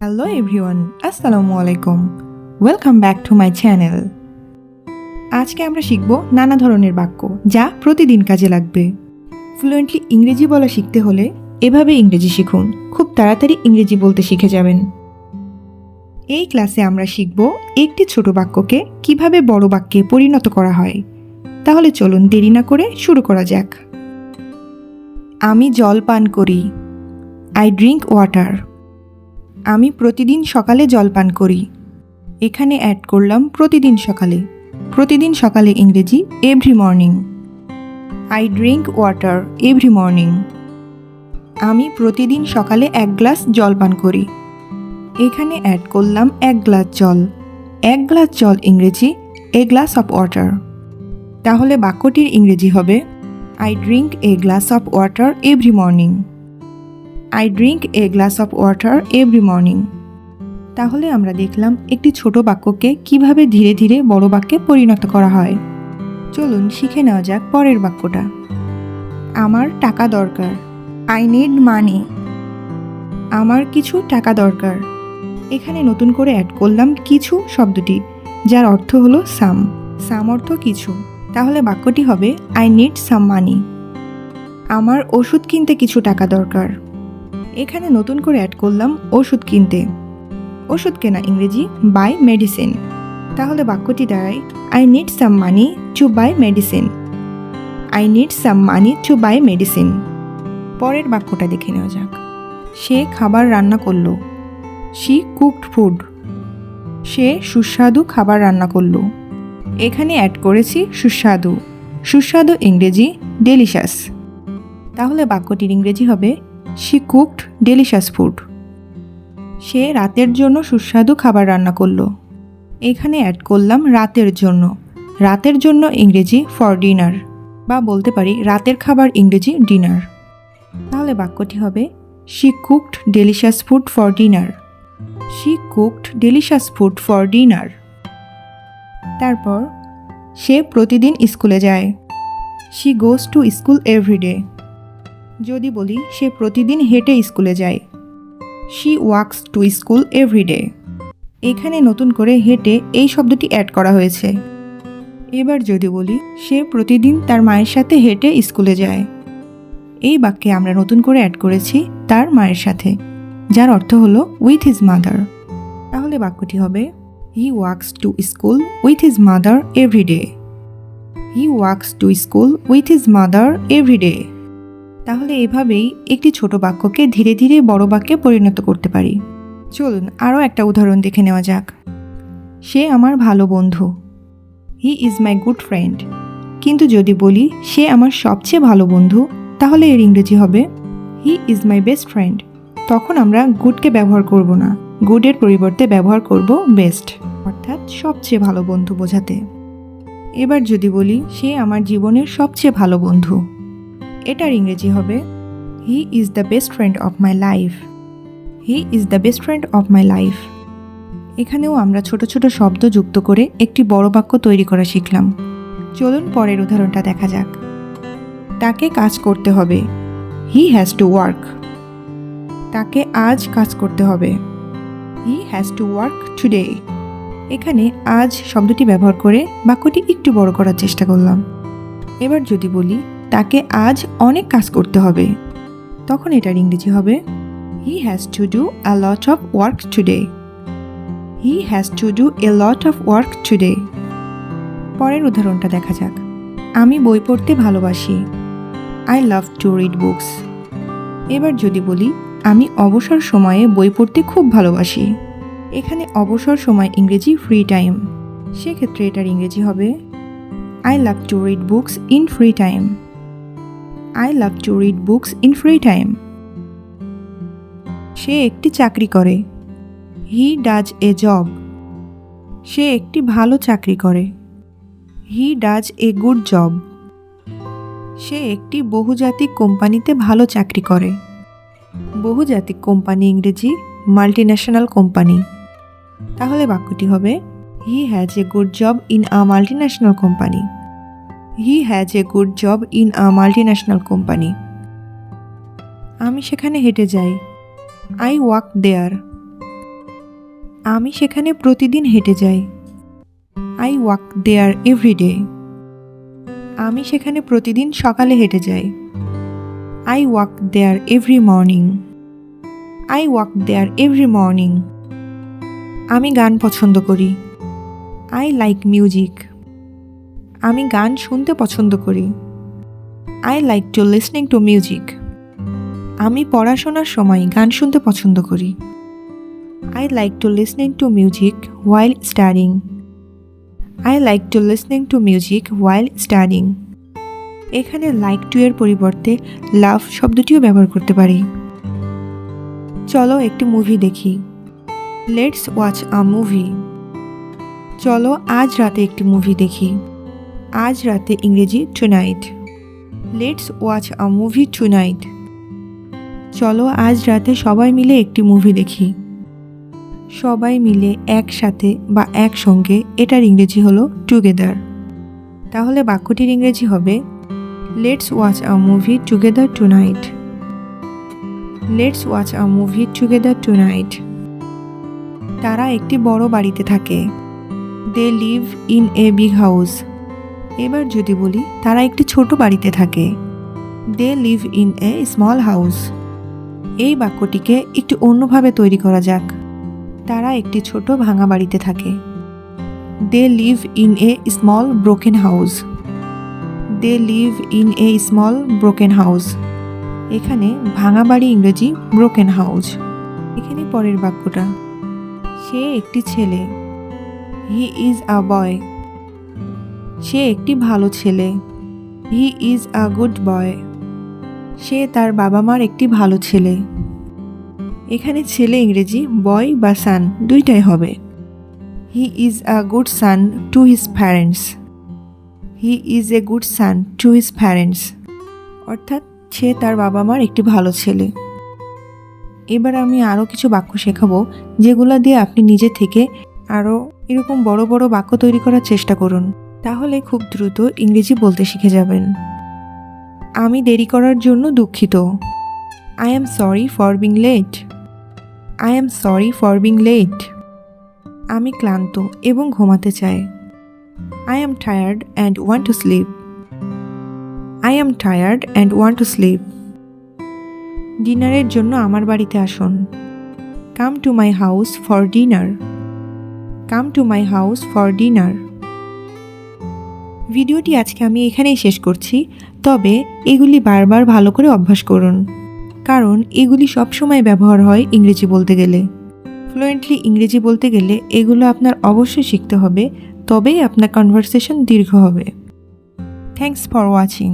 Hello everyone আসসালামু আলাইকুম welcome back to my channel আজকে আমরা শিখব নানা ধরনের বাক্য যা প্রতিদিন কাজে লাগবে। ফ্লুয়েন্টলি ইংরেজি বলা শিখতে হলে এভাবে ইংরেজি শিখুন। খুব তাড়াতাড়ি ইংরেজি বলতে শিখে যাবেন। এই ক্লাসে আমরা শিখব একটি ছোট বাক্যকে কীভাবে বড় বাক্যে পরিণত করা হয়। তাহলে চলুন দেরি না করে শুরু করা যাক। আমি জল পান করি। আই ড্রিঙ্ক ওয়াটার আমি প্রতিদিন সকালে জল পান করি। এখানে অ্যাড করলাম প্রতিদিন সকালে। প্রতিদিন সকালে ইংরেজি every morning I drink water every morning আমি প্রতিদিন সকালে এক গ্লাস জল পান করি। এখানে অ্যাড করলাম এক গ্লাস জল। এক গ্লাস জল ইংরেজি এ গ্লাস অফ ওয়াটার তাহলে বাক্যটির ইংরেজি হবে I drink a glass of water every morning I drink a glass of water every morning তাহলে আমরা দেখলাম একটি ছোট বাক্যকে কীভাবে ধীরে ধীরে বড় বাক্যে পরিণত করা হয়। চলুন শিখে নেওয়া যাক পরের বাক্যটা। আমার টাকা দরকার। আই নিড মানি আমার কিছু টাকা দরকার। এখানে নতুন করে অ্যাড করলাম কিছু শব্দটি, যার অর্থ হলো সাম সাম অর্থ কিছু। তাহলে বাক্যটি হবে আই নিড সাম মানি আমার ওষুধ কিনতে কিছু টাকা দরকার। এখানে নতুন করে অ্যাড করলাম ওষুধ কিনতে। ওষুধ কেনা ইংরেজি বাই মেডিসিন তাহলে বাক্যটি দাঁড়ায় I need some money to buy medicine I need some money to buy medicine পরের বাক্যটা দেখে নেওয়া যাক। সে খাবার রান্না করল। শি কুকড ফুড সে সুস্বাদু খাবার রান্না করল। এখানে অ্যাড করেছি সুস্বাদু। সুস্বাদু ইংরেজি ডেলিশাস তাহলে বাক্যটির ইংরেজি হবে শি কুকড ডেলিশাস ফুড সে রাতের জন্য সুস্বাদু খাবার রান্না করল। এখানে অ্যাড করলাম রাতের জন্য। রাতের জন্য ইংরেজি ফর ডিনার বা বলতে পারি রাতের খাবার ইংরেজি ডিনার তাহলে বাক্যটি হবে she cooked delicious food for dinner she cooked delicious food for dinner তারপর, সে প্রতিদিন স্কুলে যায়। She goes to school everyday যদি বলি, সে প্রতিদিন হেঁটে স্কুলে যায়। She walks to school everyday এখানে নতুন করে হেঁটে এই শব্দটি অ্যাড করা হয়েছে। এবার যদি বলি, সে প্রতিদিন তার মায়ের সাথে হেঁটে স্কুলে যায়। এই বাক্যে আমরা নতুন করে অ্যাড করেছি, তার মায়ের সাথে, যার অর্থ হলো উইথ হিজ মাদার তাহলে বাক্যটি হবে he walks to school with his mother everyday he walks to school with his mother everyday তাহলে এভাবেই একটি ছোট বাক্যকে ধীরে ধীরে বড় বাক্যে পরিণত করতে পারি। চলুন আরও একটা উদাহরণ দেখে নেওয়া যাক। সে আমার ভালো বন্ধু। He is my good friend কিন্তু যদি বলি, সে আমার সবচেয়ে ভালো বন্ধু, তাহলে এর ইংরেজি হবে he is my best friend তখন আমরা গুডকে ব্যবহার করব না গুডের পরিবর্তে ব্যবহার করব বেস্ট অর্থাৎ সবচেয়ে ভালো বন্ধু বোঝাতে। এবার যদি বলি, সে আমার জীবনের সবচেয়ে ভালো বন্ধু। এটার ইংরেজি হবে he is the best friend of my life he is the best friend of my life এখানেও আমরা ছোট ছোট শব্দ যুক্ত করে একটি বড় বাক্য তৈরি করা শিখলাম। চলুন পরের উদাহরণটা দেখা যাক। তাকে কাজ করতে হবে। হি হ্যাজ টু ওয়ার্ক তাকে আজ কাজ করতে হবে। He has to work today এখানে আজ শব্দটি ব্যবহার করে বাক্যটি একটু বড় করার চেষ্টা করলাম। এবার যদি বলি তাকে আজ অনেক কাজ করতে হবে। তখন এটার ইংরেজি হবে। He has to do a lot of work today he has to do a lot of work today পরের উদাহরণটা দেখা যাক। আমি বই পড়তে ভালোবাসি। I love to read books এবার যদি বলি, আমি অবসর সময়ে বই পড়তে খুব ভালোবাসি। এখানে অবসর সময় ইংরেজি ফ্রি টাইম সেক্ষেত্রে এটার ইংরেজি হবে। I love to read books in free time I love to read books in free time সে একটি চাকরি করে। হি ডাজ এ জব সে একটি ভালো চাকরি করে। He does a good job সে একটি বহুজাতিক কোম্পানিতে ভালো চাকরি করে। বহুজাতিক কোম্পানি ইংরেজি মাল্টি ন্যাশনাল কোম্পানি। তাহলে বাক্যটি হবে he has a good job in a multinational company. He has a good job in a multinational company আমি সেখানে হেঁটে যাই। আই ওয়াক দেয়ার আমি সেখানে প্রতিদিন হেঁটে যাই। আই ওয়াক দেয়ার এভরিডে আমি সেখানে প্রতিদিন সকালে হেঁটে যাই। I walk there every morning I walk there every morning আমি গান পছন্দ করি। আই লাইক মিউজিক আমি গান শুনতে পছন্দ করি। I like to listening to music আমি পড়াশোনার সময় গান শুনতে পছন্দ করি। I like to listening to music while studying I like to listening to music while studying এখানে লাইক টু এর পরিবর্তে লাভ শব্দটিও ব্যবহার করতে পারি। চলো একটি মুভি দেখি। লেটস ওয়াচ আ মুভি চলো আজ রাতে একটি মুভি দেখি। আজ রাতে ইংরেজি tonight let's watch a movie tonight চলো আজ রাতে সবাই মিলে একটি মুভি দেখি। সবাই মিলে একসাথে বা একসঙ্গে এটার ইংরেজি হলো টুগেদার তাহলে বাক্যটির ইংরেজি হবে let's watch a movie together tonight let's watch a movie together tonight তারা একটি বড় বাড়িতে থাকে। They live in a big house এবার যদি বলি, তারা একটি ছোট বাড়িতে থাকে। They live in a small house এই বাক্যটিকে একটু অন্যভাবে তৈরি করা যাক। তারা একটি ছোট ভাঙা বাড়িতে থাকে। They live in a small broken house they live in a small broken house এখানে ভাঙা বাড়ি ইংরেজি ব্রোকেন হাউস এখানে পরের বাক্যটা। সে একটি ছেলে। হি ইজ আ বয় সে একটি ভালো ছেলে। হি ইজ আ গুড বয় সে তার বাবা মার একটি ভালো ছেলে। এখানে ছেলে ইংরেজি বয় বা সান দুইটাই হবে। He is a good son to his parents he is a good son to his parents অর্থাৎ সে তার বাবা মার একটি ভালো ছেলে। এবার আমি আরও কিছু বাক্য শেখাবো, যেগুলো দিয়ে আপনি নিজে থেকে আরও এরকম বড় বড় বাক্য তৈরি করার চেষ্টা করুন। তাহলে খুব দ্রুত ইংরেজি বলতে শিখে যাবেন। আমি দেরি করার জন্য দুঃখিত। I am sorry for being late I am sorry for being late আমি ক্লান্ত এবং ঘুমাতে চাই। I am tired and want to sleep I am tired and want to sleep ডিনারের জন্য আমার বাড়িতে আসুন। Come to my house for dinner come to my house for dinner ভিডিওটি আজকে আমি এখানেই শেষ করছি, তবে এগুলি বারবার ভালো করে অভ্যাস করুন, কারণ এগুলি সবসময় ব্যবহার হয় ইংরেজি বলতে গেলে। ফ্লুয়েন্টলি ইংরেজি বলতে গেলে এগুলো আপনার অবশ্যই শিখতে হবে, তবেই আপনার কনভারসেশন দীর্ঘ হবে। Thanks for watching